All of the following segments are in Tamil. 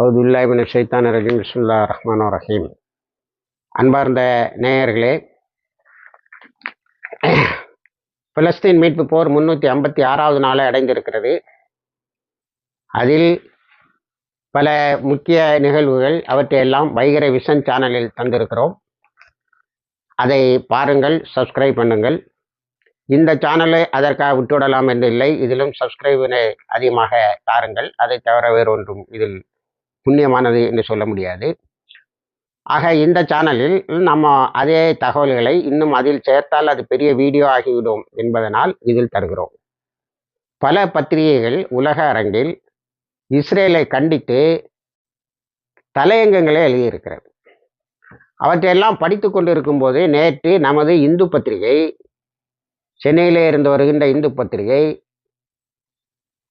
அவதுல்லாஹிபின் ஷைத்தான் ரஜீம். பிஸ்மில்லா ரஹ்மான் ரஹீம். அன்பார்ந்த நேயர்களே பிலஸ்தீன் மீட்பு போர் முன்னூற்றி ஐம்பத்தி ஆறாவது நாளை அடைந்திருக்கிறது. அதில் பல முக்கிய நிகழ்வுகள் அவற்றையெல்லாம் வைகர விஷன் சேனலில் தந்திருக்கிறோம். அதை பாருங்கள் சப்ஸ்கிரைப் பண்ணுங்கள். இந்த சேனலை அதற்காக விட்டுவிடலாம் என்று இல்லை. இதிலும் சப்ஸ்கிரைபினை அதிகமாக தாருங்கள். அதை தவிர வேறு ஒன்றும் இதில் புண்ணியமானது என்று சொல்ல முடியாது. ஆக இந்த சேனலில் நம்ம அதே தகவல்களை இன்னும் அதில் சேர்த்தால் அது பெரிய வீடியோ ஆகிவிடும் என்பதனால் இதில் தருகிறோம். பல பத்திரிகைகள் உலக அரங்கில் இஸ்ரேலை கண்டித்து தலையங்கங்களை எழுதியிருக்கிறது. அவற்றையெல்லாம் படித்து கொண்டிருக்கும் போது நேற்று நமது இந்து பத்திரிகை சென்னையிலே இருந்து வருகின்ற இந்து பத்திரிகை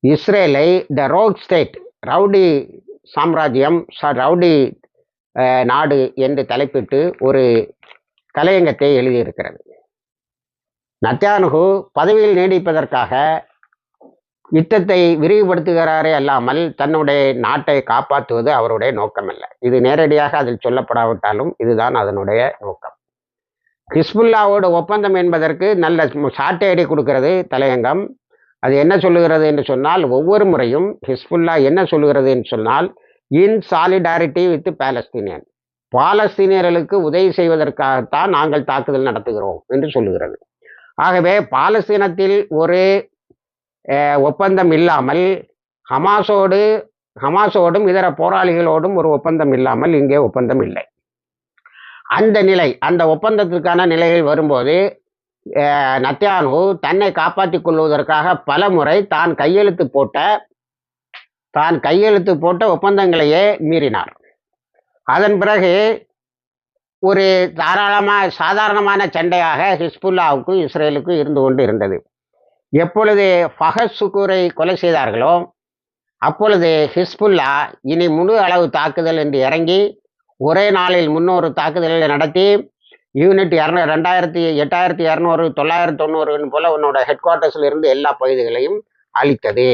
இஸ்ரேலை த ரோக் ஸ்டேட் ரவுடி சாம்ராஜ்யம் ரவுடி நாடு என்று தலைப்பிட்டு ஒரு தலையங்கத்தை எழுதியிருக்கிறது. நத்தியானுகு பதவியில் நீடிப்பதற்காக யுத்தத்தை விரிவுபடுத்துகிறாரே அல்லாமல் தன்னுடைய நாட்டை காப்பாற்றுவது அவருடைய நோக்கமல்ல. இது நேரடியாக அதில் சொல்லப்படாவிட்டாலும் இதுதான் அதனுடைய நோக்கம். ஹிஸ்புல்லாவோட ஒப்பந்தம் என்பதற்கு நல்ல சாட்டையடி கொடுக்கிறது தலையங்கம். அது என்ன சொல்லுகிறது என்று சொன்னால் ஒவ்வொரு முறையும் ஹிஸ்புல்லா என்ன சொல்லுகிறது என்று சொன்னால் இன் சாலிடாரிட்டி வித் பாலஸ்தீனியன் பாலஸ்தீனியர்களுக்கு உதவி செய்வதற்காகத்தான் நாங்கள் தாக்குதல் நடத்துகிறோம் என்று சொல்லுகிறது. ஆகவே பாலஸ்தீனத்தில் ஒரு ஒப்பந்தம் இல்லாமல் ஹமாஸோடு ஹமாஸோடும் இதர போராளிகளோடும் ஒரு ஒப்பந்தம் இல்லாமல் இங்கே ஒப்பந்தம் இல்லை. அந்த நிலை அந்த ஒப்பந்தத்திற்கான நிலையில் வரும்போது நத்தியானு தன்னை காப்பாற்றிக் கொள்வதற்காக பல முறை தான் கையெழுத்து போட்ட தான் கையெழுத்து போட்ட ஒப்பந்தங்களையே மீறினார். அதன் பிறகு ஒரு தாராளமாக சாதாரணமான சண்டையாக ஹிஸ்புல்லாவுக்கும் இஸ்ரேலுக்கும் இருந்து கொண்டு இருந்தது. எப்பொழுது ஃபஹத் சுக்கூரை கொலை செய்தார்களோ அப்பொழுது ஹிஸ்புல்லா இனி முழு அளவு தாக்குதல் என்று இறங்கி ஒரே நாளில் முன்னொரு தாக்குதல்களை நடத்தி யூனிட் இரநூ ரெண்டாயிரத்தி எட்டாயிரத்தி இரநூறு தொள்ளாயிரத்தி தொண்ணூறுன்னு போல் உன்னோட ஹெட் குவார்ட்டர்ஸில் இருந்து எல்லா பகுதிகளையும் அளித்தது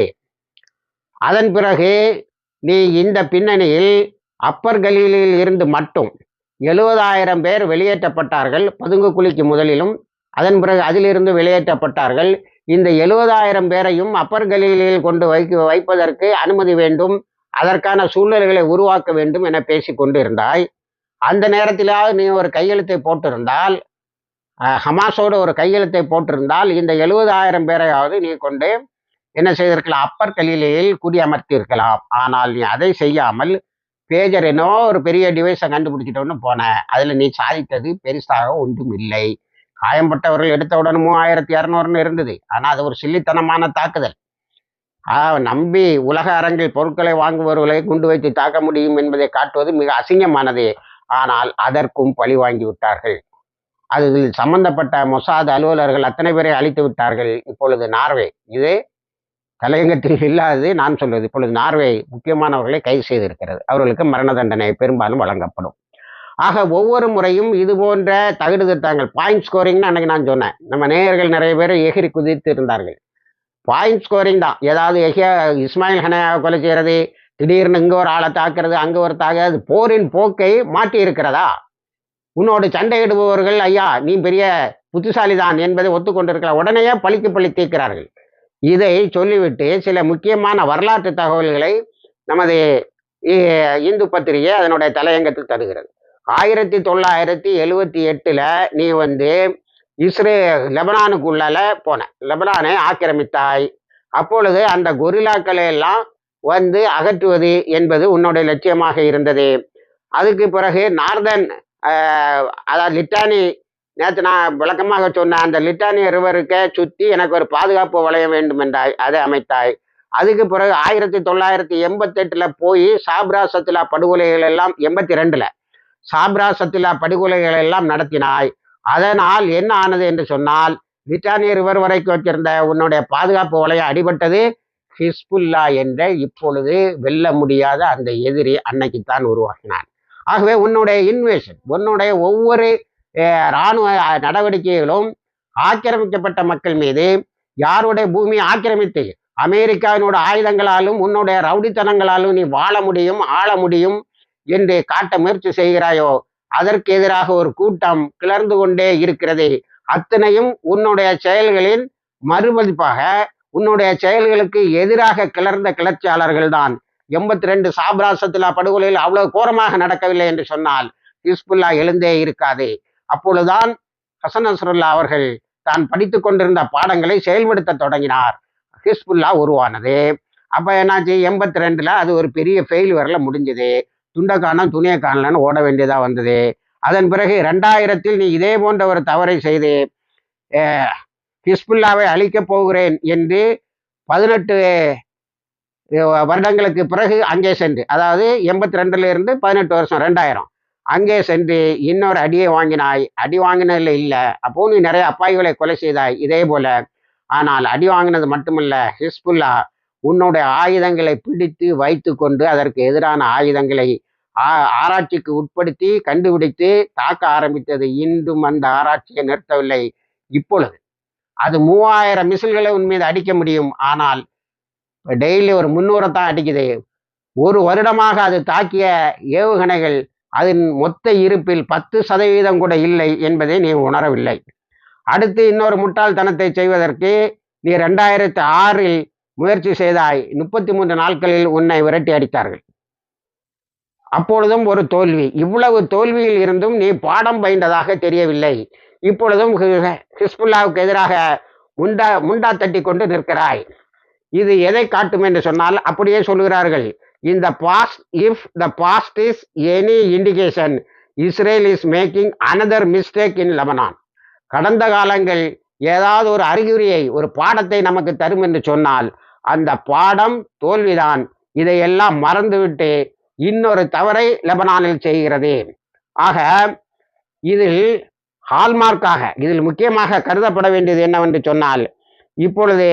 அதன் பிறகு நீ இந்த பின்னணியில் அப்பர் கலீலில் இருந்து மட்டும் எழுபதாயிரம் பேர் வெளியேற்றப்பட்டார்கள் பதுங்கு குழிக்கு முதலிலும். அதன் பிறகு அதிலிருந்து வெளியேற்றப்பட்டார்கள். இந்த எழுபதாயிரம் பேரையும் அப்பர் கலீலில் கொண்டு வைக்க வைப்பதற்கு அனுமதி வேண்டும். அதற்கான சூழ்நிலைகளை உருவாக்க வேண்டும் என பேசி கொண்டு இருந்தாய் அந்த நேரத்திலாவது நீ ஒரு கையெழுத்தை போட்டிருந்தால் ஹமாஸோடு ஒரு கையெழுத்தை போட்டிருந்தால் இந்த எழுபதாயிரம் பேரையாவது நீ கொண்டு என்ன செய்திருக்கலாம் அப்பர் கலிலையில் குடியமர்த்தியிருக்கலாம். ஆனால் நீ அதை செய்யாமல் பேஜர் என்னோ ஒரு பெரிய டிவைஸை கண்டுபிடிச்சிட்டோன்னு போன அதில் நீ சாதித்தது பெருசாக ஒன்றும் இல்லை காயம்பட்டவர்கள் எடுத்தவுடன் மூவாயிரத்தி இரநூறுன்னு இருந்தது. ஆனால் அது ஒரு சில்லித்தனமான தாக்குதல். நம்பி உலக அரங்கில் பொருட்களை வாங்குபவர்களை குண்டு வைத்து தாக்க முடியும் என்பதை காட்டுவது மிக அசிங்கமானது. ஆனால் அதற்கும் பழி வாங்கி விட்டார்கள். அதில் சம்பந்தப்பட்ட மொசாத் அலுவலர்கள் அத்தனை பேரை அழித்து விட்டார்கள். இப்பொழுது நார்வே இது தலையங்கத்தில் இல்லாதது நான் சொல்வது. இப்பொழுது நார்வே முக்கியமானவர்களை கைது செய்திருக்கிறது. அவர்களுக்கு மரண தண்டனை பெரும்பாலும் வழங்கப்படும். ஆக ஒவ்வொரு முறையும் இது போன்ற தகுடு திட்டங்கள் பாயிண்ட் ஸ்கோரிங்னு அன்னைக்கு நான் சொன்னேன். நம்ம நேயர்கள் நிறைய பேர் எகிரி குதித்து இருந்தார்கள் பாயிண்ட் ஸ்கோரிங் தான். ஏதாவது எஹியா இஸ்மாயில் ஹனையாவை கொலை செய்கிறது திடீர்னு இங்கே ஒரு ஆளை தாக்குறது அங்கே ஒரு தாக்குறது போரின் போக்கை மாற்றி இருக்கிறதா உன்னோடு சண்டையிடுபவர்கள் ஐயா நீ பெரிய புத்திசாலி தான் என்பதை ஒத்துக்கொண்டிருக்கலாம். உடனே பழிக்கு பழி தீர்க்கிறார்கள். இதை சொல்லிவிட்டு சில முக்கியமான வரலாற்று தகவல்களை நமது இந்து பத்திரிகை அதனுடைய தலையங்கத்தில் தருகிறது. ஆயிரத்தி தொள்ளாயிரத்தி எழுவத்தி எட்டில் நீ வந்து இஸ்ரே லெபனானுக்குள்ளால போன. லெபனானை ஆக்கிரமித்தாய். அப்பொழுது அந்த கொரில்லாக்களை எல்லாம் வந்து அகற்றுவது என்பது உன்னுடைய லட்சியமாக இருந்தது. அதுக்கு பிறகு நார்தன் அதாவது லிட்டானி நேற்று நான் விளக்கமாக சொன்ன அந்த லிட்டானி ரிவருக்கே சுற்றி எனக்கு ஒரு பாதுகாப்பு வளையம் வேண்டும் என்றாய் அதை அமைத்தாய். அதுக்கு பிறகு ஆயிரத்தி தொள்ளாயிரத்தி எண்பத்தெட்டில் போய் சாப்ரா சத்திலா படுகொலைகள் எல்லாம் எண்பத்தி ரெண்டில் சாப்ரா சத்திலா படுகொலைகள் எல்லாம் நடத்தினாய். அதனால் என்ன ஆனது என்று சொன்னால் லிட்டானிய ரிவர் வரைக்கும் வச்சிருந்த உன்னுடைய பாதுகாப்பு வலையம் அடிபட்டது. ஹிஸ்புல்லா என்ற இப்பொழுது வெல்ல முடியாத அந்த எதிரி அன்னைக்குத்தான் உருவாக்கினார். ஆகவே உன்னுடைய இன்வேஷன் உன்னுடைய ஒவ்வொரு இராணுவ நடவடிக்கைகளும் ஆக்கிரமிக்கப்பட்ட மக்கள் மீது யாருடைய பூமியை ஆக்கிரமித்து அமெரிக்காவினோட ஆயுதங்களாலும் உன்னுடைய ரவுடித்தனங்களாலும் நீ வாழ முடியும் ஆள முடியும் என்று காட்ட முயற்சி செய்கிறாயோ? அதற்கு எதிராக ஒரு கூட்டம் கிளர்ந்து கொண்டே இருக்கிறது. அத்தனையும் உன்னுடைய செயல்களின் மறுமதிப்பாக உன்னுடைய செயல்களுக்கு எதிராக கிளர்ந்த கிளர்ச்சியாளர்கள் தான் எண்பத்தி ரெண்டு சாப்ராசத்திலா படுகொலையில் அவ்வளவு கோரமாக நடக்கவில்லை என்று சொன்னால் ஹிஸ்புல்லா எழுந்தே இருக்காது. அப்பொழுதுதான் ஹசன் அசருல்லா அவர்கள் தான் படித்து கொண்டிருந்த பாடங்களை செயல்படுத்த தொடங்கினார். ஹிஸ்புல்லா உருவானது. அப்போ என்னாச்சு? எண்பத்தி ரெண்டுல அது ஒரு பெரிய ஃபெயில்வரில் முடிஞ்சது. துண்டை காணம் துணியை காணலன்னு ஓட வேண்டியதாக வந்தது. அதன் பிறகு ரெண்டாயிரத்தில் நீ இதே போன்ற ஒரு தவறை செய்து. ஹிஸ்புல்லாவை அழிக்கப் போகிறேன் என்று பதினெட்டு வருடங்களுக்கு பிறகு அங்கே சென்று அதாவது எண்பத்தி ரெண்டுல இருந்து பதினெட்டு வருஷம் ரெண்டாயிரம். அங்கே சென்று இன்னொரு அடியை வாங்கினாய். அடி வாங்கினதில் இல்லை. அப்போ நீ நிறைய அப்பாய்களை கொலை செய்தாய். இதே போல ஆனால் அடி வாங்கினது மட்டுமல்ல ஹிஸ்புல்லா உன்னுடைய ஆயுதங்களை பிடித்து வைத்து கொண்டு அதற்கு எதிரான ஆயுதங்களை ஆராய்ச்சிக்கு உட்படுத்தி கண்டுபிடித்து தாக்க ஆரம்பித்தது. இன்றும் அந்த ஆராய்ச்சியை நிறுத்தவில்லை. இப்பொழுது அது மூவாயிரம் மிசில்களை உன் மீது அடிக்க முடியும். ஆனால் டெய்லி ஒரு முன்னூறை தான் அடிக்குது. ஒரு வருடமாக அது தாக்கிய ஏவுகணைகள் அதன் மொத்த இருப்பில் பத்து சதவீதம் கூட இல்லை என்பதை நீ உணரவில்லை. அடுத்து இன்னொரு முட்டாள்தனத்தை செய்வதற்கு நீ ரெண்டாயிரத்தி ஆறில் முயற்சி செய்தாய். முப்பத்தி மூன்று நாட்களில் உன்னை விரட்டி அடித்தார்கள். அப்பொழுதும் ஒரு தோல்வி. இவ்வளவு தோல்வியில் இருந்தும் நீ பாடம் பயின்றதாக தெரியவில்லை. இப்பொழுதும் ஹிஸ்புல்லாவுக்கு எதிராக முண்டா முண்டா தட்டி கொண்டு நிற்கிறாய். இது எதை காட்டும் என்று சொன்னால் அப்படியே சொல்கிறார்கள் இந்த past if the past is any indication Israel is making another mistake in Lebanon கடந்த காலங்கள் ஏதாவது ஒரு அறிகுறியை ஒரு பாடத்தை நமக்கு தரும் என்று சொன்னால் அந்த பாடம் தோல்விதான். இதையெல்லாம் மறந்துவிட்டு இன்னொரு தவறை லெபனானில் செய்கிறது. ஆக இதில் ஹால்மார்க்காக இதில் முக்கியமாக கருதப்பட வேண்டியது என்னவென்று சொன்னால் இப்பொழுது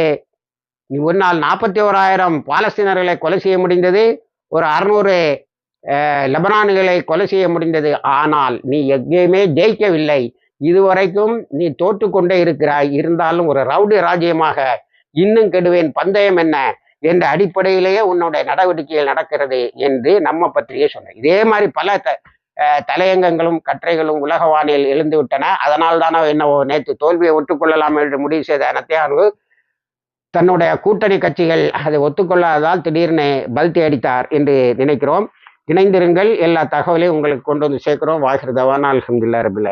ஒரு நாள் நாற்பத்தி ஓராயிரம் பாலஸ்தீனர்களை கொலை செய்ய முடிந்தது ஒரு அறுநூறு லெபனான்களை கொலை செய்ய முடிந்தது. ஆனால் நீ எங்கேயுமே ஜெயிக்கவில்லை. இதுவரைக்கும் நீ தோற்று கொண்டே இருக்கிறாய். இருந்தாலும் ஒரு ரவுடி ராஜ்யமாக இன்னும் கெடுவேன். பந்தயம் என்ன? என்ற அடிப்படையிலேயே உன்னுடைய நடவடிக்கைகள் நடக்கிறது என்று நம்ம பற்றியே சொன்ன இதே மாதிரி பல த தலையங்கங்களும் கற்றைகளும் உலக வானில் எழுந்து விட்டன. அதனால் தானோ என்னவோ நேற்று தோல்வியை ஒற்றுக்கொள்ளலாம் என்று முடிவு செய்த நத்தியானு தன்னுடைய கூட்டணி கட்சிகள் அதை ஒத்துக்கொள்ளாததால் திடீர்னு பல்தி அடித்தார் என்று நினைக்கிறோம். இணைந்திருங்கள். எல்லா தகவலையும் உங்களுக்கு கொண்டு வந்து சேர்க்கிறோம். வாகிருதவான் அலமதுல்லா ரபில்